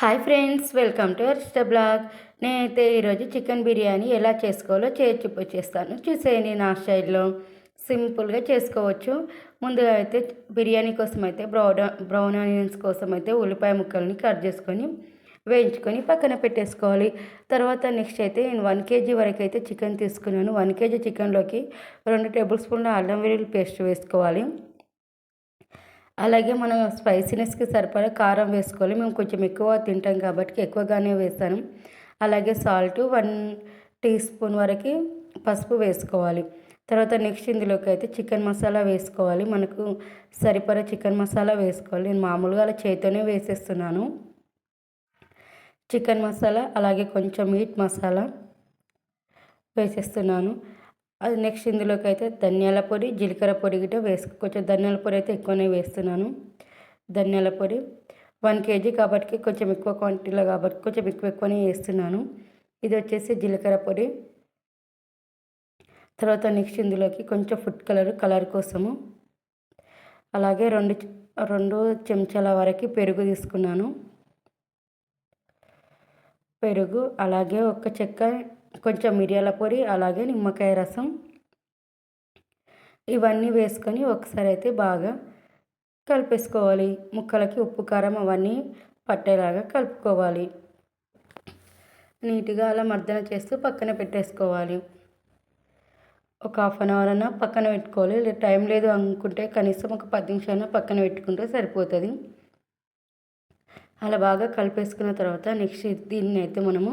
Hi friends welcome to అర్స్ట blog నేనైతే ఈరోజు చికెన్ బిర్యానీ ఎలా చేసుకోవాలో చేసి చేస్తాను. చూసేయండి నా స్టైల్లో. సింపుల్గా చేసుకోవచ్చు. ముందుగా అయితే బిర్యానీ కోసం అయితే బ్రౌన్ బ్రౌన్ ఆనియన్స్ కోసం అయితే ఉల్లిపాయ ముక్కల్ని కట్ చేసుకొని వేయించుకొని పక్కన పెట్టేసుకోవాలి. తర్వాత నెక్స్ట్ అయితే నేను వన్ కేజీ వరకు అయితే చికెన్ తీసుకున్నాను. వన్ కేజీ చికెన్లోకి రెండు టేబుల్ స్పూన్ల అల్లం వెల్లుల్లి పేస్ట్ వేసుకోవాలి. అలాగే మనం స్పైసీనెస్కి సరిపడా కారం వేసుకోవాలి. మేము కొంచెం ఎక్కువ తింటాం కాబట్టి ఎక్కువగానే వేస్తాను. అలాగే సాల్ట్ వన్ టీ స్పూన్ వరకు పసుపు వేసుకోవాలి. తర్వాత నెక్స్ట్ ఇందులోకి అయితే చికెన్ మసాలా వేసుకోవాలి. మనకు సరిపడా చికెన్ మసాలా వేసుకోవాలి. నేను మామూలుగా అలా చేతితోనే వేసేస్తున్నాను. చికెన్ మసాలా అలాగే కొంచెం మీట్ మసాలా వేసేస్తున్నాను. అది నెక్స్ట్ ఇందులోకి అయితే ధనియాల పొడి జీలకర్ర పొడి గిట్ట వేసుకో కొంచెం ధనియాల పొడి అయితే ఎక్కువనే వేస్తున్నాను. ధనియాల పొడి వన్ కేజీ కాబట్టి కొంచెం ఎక్కువ క్వాంటిటీలో కాబట్టి కొంచెం ఎక్కువ ఎక్కువనే వేస్తున్నాను. ఇది వచ్చేసి జీలకర్ర పొడి. తర్వాత నెక్స్ట్ ఇందులోకి కొంచెం ఫుడ్ కలర్ కలర్ కోసము. అలాగే రెండు రెండు చెంచాల వరకు పెరుగు తీసుకున్నాను. పెరుగు అలాగే ఒక చెక్క కొంచెం మిరియాల పొడి అలాగే నిమ్మకాయ రసం ఇవన్నీ వేసుకొని ఒకసారి అయితే బాగా కలిపేసుకోవాలి. ముక్కలకి ఉప్పు కారం అవన్నీ పట్టేలాగా కలుపుకోవాలి. నీట్గా అలా మర్దన చేస్తూ పక్కన పెట్టేసుకోవాలి. ఒక హాఫ్ అన్ అవర్ అన్నా పక్కన పెట్టుకోవాలి. టైం లేదు అనుకుంటే కనీసం ఒక పది నిమిషాలన్నా పక్కన పెట్టుకుంటే సరిపోతుంది. అలా బాగా కలిపేసుకున్న తర్వాత నెక్స్ట్ దీన్ని అయితే మనము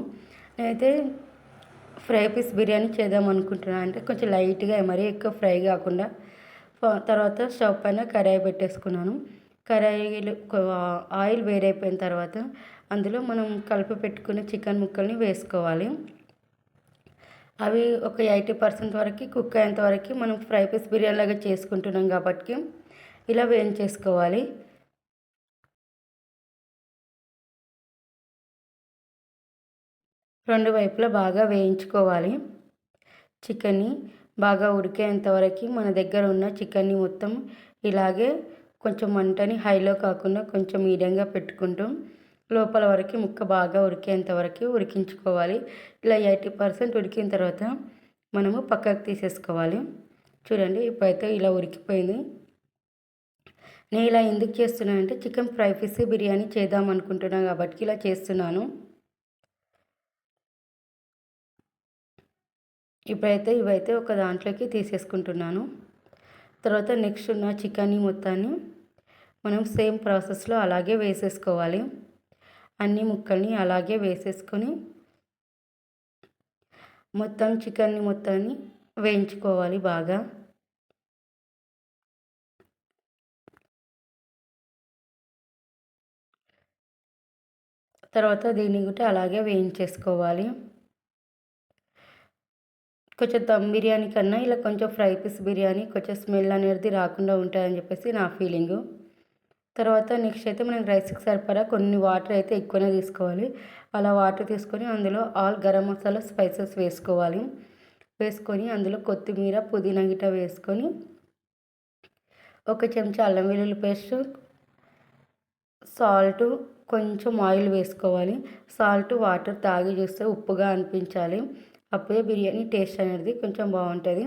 నేనైతే ఫ్రై పీస్ బిర్యానీ చేద్దాం అనుకుంటున్నాను అంటే కొంచెం లైట్గా మరీ ఎక్కువ ఫ్రై కాకుండా తర్వాత స్టవ్ పైన కరాయి పెట్టేసుకున్నాను. కరాయిలు ఆయిల్ వేరైపోయిన తర్వాత అందులో మనం కలిపి పెట్టుకున్న చికెన్ ముక్కల్ని వేసుకోవాలి. అవి ఒక ఎయిటీ పర్సెంట్ వరకు కుక్ అయ్యేంత వరకు మనం ఫ్రై పీస్ బిర్యానీ లాగా చేసుకుంటున్నాం కాబట్టి ఇలా వేయించేసుకోవాలి. రెండు వైపులా బాగా వేయించుకోవాలి. చికెన్ని బాగా ఉడికేంతవరకు మన దగ్గర ఉన్న చికెన్ని మొత్తం ఇలాగే కొంచెం మంటని హైలో కాకుండా కొంచెం మీడియంగా పెట్టుకుంటూ లోపల వరకు ముక్క బాగా ఉడికేంత వరకు ఉడికించుకోవాలి. ఇలా ఎయిటీ పర్సెంట్ ఉడికిన తర్వాత మనము పక్కకు తీసేసుకోవాలి. చూడండి ఇప్పుడైతే ఇలా ఉడికిపోయింది. నేను ఇలా ఎందుకు చేస్తున్నానంటే చికెన్ ఫ్రై పీస్ బిర్యానీ చేద్దాం అనుకుంటున్నాను కాబట్టి ఇలా చేస్తున్నాను. ఇప్పుడైతే ఇవైతే ఒక దాంట్లోకి తీసేసుకుంటున్నాను. తర్వాత నెక్స్ట్ ఉన్న చికెన్ని మొత్తాన్ని మనం సేమ్ ప్రాసెస్లో అలాగే వేసేసుకోవాలి. అన్ని ముక్కల్ని అలాగే వేసేసుకొని మొత్తం చికెన్ని మొత్తాన్ని వేయించుకోవాలి బాగా. తర్వాత దీన్ని కూడా అలాగే వేయించేసుకోవాలి. కొంచెం దమ్ బిర్యానీ కన్నా ఇలా కొంచెం ఫ్రై పీస్ బిర్యానీ కొంచెం స్మెల్ అనేది రాకుండా ఉంటాయని చెప్పేసి నా ఫీలింగు. తర్వాత నెక్స్ట్ అయితే మనం రైస్కి సరిపడా కొన్ని వాటర్ అయితే ఎక్కువనే తీసుకోవాలి. అలా వాటర్ తీసుకొని అందులో ఆల్ గరం మసాలా స్పైసెస్ వేసుకోవాలి. వేసుకొని అందులో కొత్తిమీర పుదీనా గిట్ట వేసుకొని ఒక చెంచా అల్లం వెల్లుల్లి పేస్ట్ సాల్ట్ కొంచెం ఆయిల్ వేసుకోవాలి. సాల్ట్ వాటర్ తాగి చూస్తే ఉప్పుగా అనిపించాలి. అప్పుడే బిర్యానీ టేస్ట్ అనేది కొంచెం బాగుంటుంది.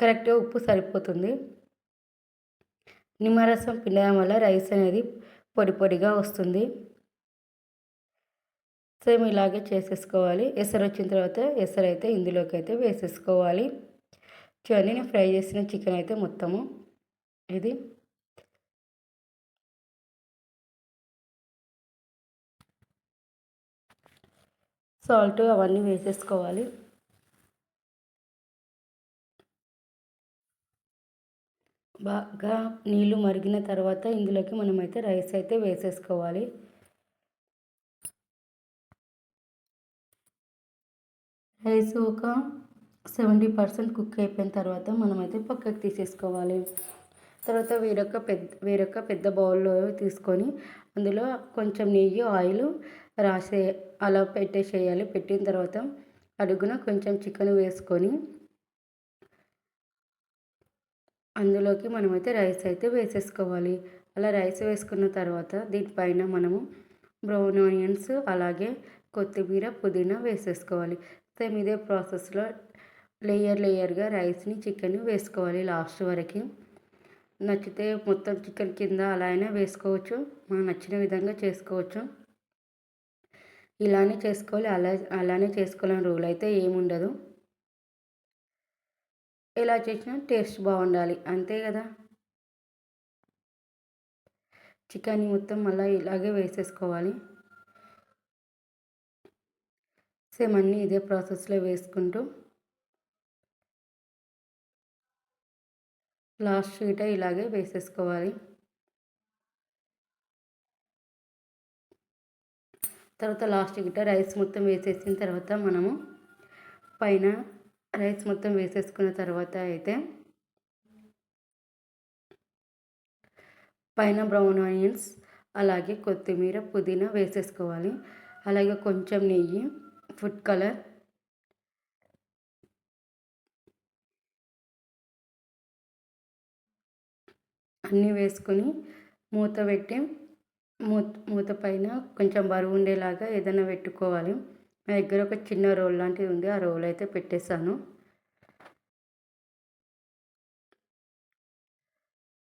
కరెక్ట్గా ఉప్పు సరిపోతుంది. నిమ్మరసం పిండడం వల్ల రైస్ అనేది పొడి పొడిగా వస్తుంది. సేమ్ ఇలాగే చేసేసుకోవాలి. ఎసరు వచ్చిన తర్వాత ఎసరు అయితే ఇందులోకి అయితే వేసేసుకోవాలి. చూడండి నేను ఫ్రై చేసిన చికెన్ అయితే మొత్తము. ఇది సాల్ట్ అవన్నీ వేసేసుకోవాలి. బాగా నీళ్ళు మరిగిన తర్వాత ఇందులోకి మనమైతే రైస్ అయితే వేసేసుకోవాలి. రైస్ ఒక సెవెంటీ పర్సెంట్ కుక్ అయిపోయిన తర్వాత మనమైతే పక్కకు తీసేసుకోవాలి. తర్వాత వేరొక పెద్ద వేరొక పెద్ద బౌల్లో తీసుకొని అందులో కొంచెం నెయ్యి ఆయిల్ రాసే అలా పెట్టేసేయాలి పెట్టిన తర్వాత అడుగున కొంచెం చికెన్ వేసుకొని అందులోకి మనమైతే రైస్ అయితే వేసేసుకోవాలి. అలా రైస్ వేసుకున్న తర్వాత దీనిపైన మనము బ్రౌన్ ఆనియన్స్ అలాగే కొత్తిమీర పుదీనా వేసేసుకోవాలి. సేమ్ ఇదే ప్రాసెస్లో లేయర్ లేయర్గా రైస్ని చికెన్ వేసుకోవాలి లాస్ట్ వరకు. నచ్చితే మొత్తం చికెన్ కింద అలా అయినా వేసుకోవచ్చు. మనకు నచ్చిన విధంగా చేసుకోవచ్చు. ఇలానే చేసుకోవాలి అలా అలానే చేసుకోవాలని రూల్ అయితే ఏముండదు. ఎలా చేసినా టేస్ట్ బాగుండాలి అంతే కదా? చికెన్ మొత్తం మళ్ళీ ఇలాగే వేసేసుకోవాలి. సేమ్ అన్నీ ఇదే ప్రాసెస్లో వేసుకుంటూ లాస్ట్ షీట ఇలాగే వేసేసుకోవాలి. తర్వాత లాస్ట్ గిట్ట రైస్ మొత్తం వేసేసిన తర్వాత మనము పైన రైస్ మొత్తం వేసేసుకున్న తర్వాత అయితే పైన బ్రౌన్ ఆనియన్స్ అలాగే కొత్తిమీర పుదీనా వేసేసుకోవాలి. అలాగే కొంచెం నెయ్యి ఫుడ్ కలర్ అన్నీ వేసుకొని మూత పెట్టి మూత మూత పైన కొంచెం బరువు ఉండేలాగా ఏదైనా పెట్టుకోవాలి. నా దగ్గర ఒక చిన్న రోల్ లాంటిది ఉంది. ఆ రోల్ అయితే పెట్టేశాను.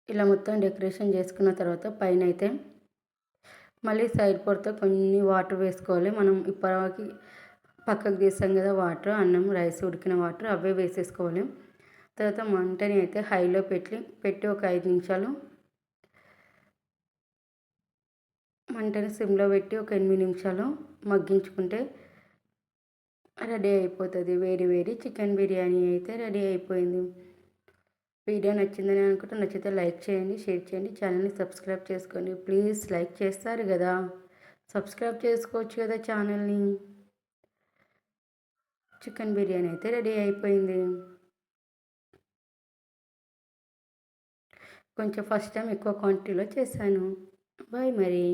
ఇలా మొత్తం డెకరేషన్ చేసుకున్న తర్వాత పైన అయితే మళ్ళీ సైడ్ పొరతో కొన్ని వాటర్ వేసుకోవాలి. మనం ఇప్పటికి పక్కకు తీసాం కదా వాటర్ అన్నం రైస్ ఉడికిన వాటర్ అవే వేసేసుకోవాలి. తర్వాత మంటని అయితే హైలో పెట్టి పెట్టి ఒక ఐదు నిమిషాలు మంటని సిమ్లో పెట్టి ఒక ఎనిమిది నిమిషాలు మగ్గించుకుంటే రెడీ అయిపోతుంది. వేడి వేడి చికెన్ బిర్యానీ అయితే రెడీ అయిపోయింది. వీడియో నచ్చిందని అనుకుంటే నచ్చితే లైక్ చేయండి షేర్ చేయండి ఛానల్ని సబ్స్క్రైబ్ చేసుకోండి. ప్లీజ్ లైక్ చేస్తారు కదా. సబ్స్క్రైబ్ చేసుకోవచ్చు కదా ఛానల్ని. చికెన్ బిర్యానీ అయితే రెడీ అయిపోయింది. కొంచెం ఫస్ట్ టైం ఎక్కువ క్వాంటిటీలో చేశాను. బాయ్ మరి.